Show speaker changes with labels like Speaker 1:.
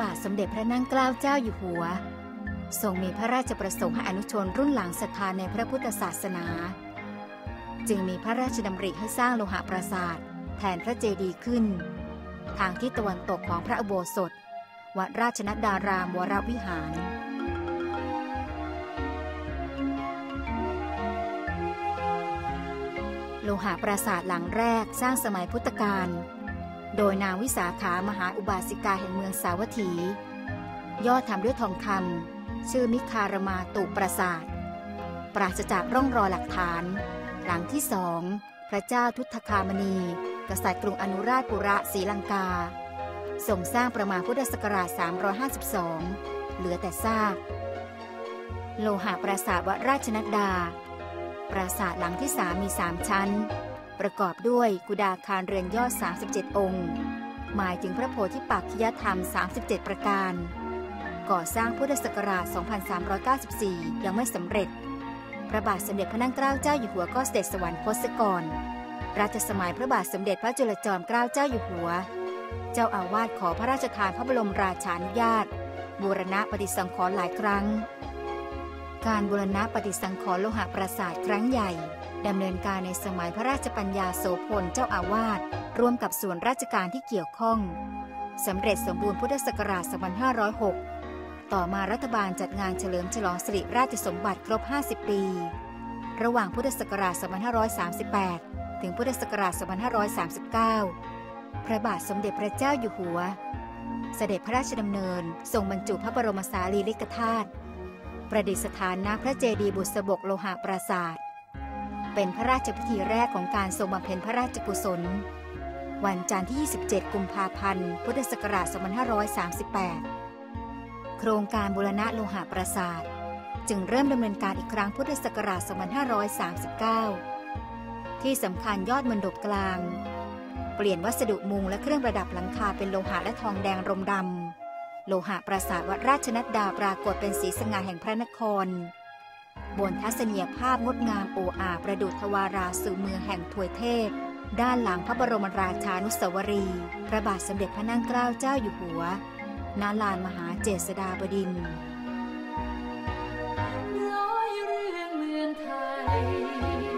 Speaker 1: บาทสมเด็จพระนั่งเกล้าเจ้าอยู่หัว ทรงมีพระราชประสงค์ให้อนุชนรุ่นหลังศรัทธาในพระพุทธศาสนา จึงมีพระราชดำริให้สร้างโลหะปราสาทแทนพระเจดีย์ขึ้น ทางที่ตะวันตกของพระอุโบสถ วัดราชนัดดารามวรวิหารโลหะปราสาทหลังแรกสร้างสมัยพุทธกาล โดยนางวิสาขามหาอุบาสิกาแห่งเมืองสาวัตถี ยอดทำด้วยทองคำชื่อมิคารมาตุปราสาทปราศจากร่องรอยหลักฐาน หลังที่สองพระเจ้าทุตคามณี กษัตริย์กรุงอนุราชปุระศรีลังกาส่งสร้างประมาณพุทธศักราช 352 เหลือแต่ซาก โลหะปราสาทวัดราชนัดดา ปราสาทหลังที่สามมีสามชั้น ประกอบด้วยกุดาคารเรือนยอด 37 องค์ หมายถึงพระโพธิปักขิยธรรม 37 ประการ ก่อสร้างพุทธศักราช 2394 ยังไม่สำเร็จ พระบาทสมเด็จพระนั่งเกล้าเจ้าอยู่หัวก็เสด็จสวรรคตก่อนรัชสมัยพระบาทสมเด็จพระจุลจอมเกล้าเจ้าอยู่หัว เจ้าอาวาสขอพระราชทานพระบรมราชานุญาตบูรณะปฏิสังขรณ์หลายครั้ง การบูรณะปฏิสังขรณ์โลหะปราสาทครั้งใหญ่ดำเนินการในสมัยพระราชปัญญาโสพลเจ้าอาวาสร่วมกับส่วนราชการที่เกี่ยวข้องสำเร็จสมบูรณ์พุทธศักราช 2506 ต่อมารัฐบาลจัดงานเฉลิมฉลองสิริราชสมบัติครบ 50 ปี ระหว่างพุทธศักราช 2538 ถึงพุทธศักราช 2539 พระบาทสมเด็จพระเจ้าอยู่หัว เสด็จพระราชดำเนินทรงบรรจุพระบรมสารีริกธาตุ ประดิษฐานณพระเจดีย์บุษบกโลหะปราศาสตร์เป็นพระราชพิธีแรกของการทรงบำเพ็ญพระราชกุศล วันจันทร์ที่ 27 กุมภาพันธ์ พุทธศักราช 2538 โครงการบูรณะโลหะปราสาทจึงเริ่มดำเนินการอีกครั้งพุทธศักราช 2539 ที่สำคัญยอดมณฑปกลาง เปลี่ยนวัสดุมุงและเครื่องประดับหลังคาเป็นโลหะและทองแดงรมดำ โลหะปราสาทวัดราชนัดดาปรากฏเป็นสีสง่าแห่งพระนคร บนทัศนียภาพงดงามโอ้อาประดุทวาราสู่เมืองแห่งถวยเทพ ด้านหลังพระบรมราชานุสาวรี พระบาทสมเด็จพระนั่งเกล้าเจ้าอยู่หัว นาลานมหาเจษฎาบดินร้รื่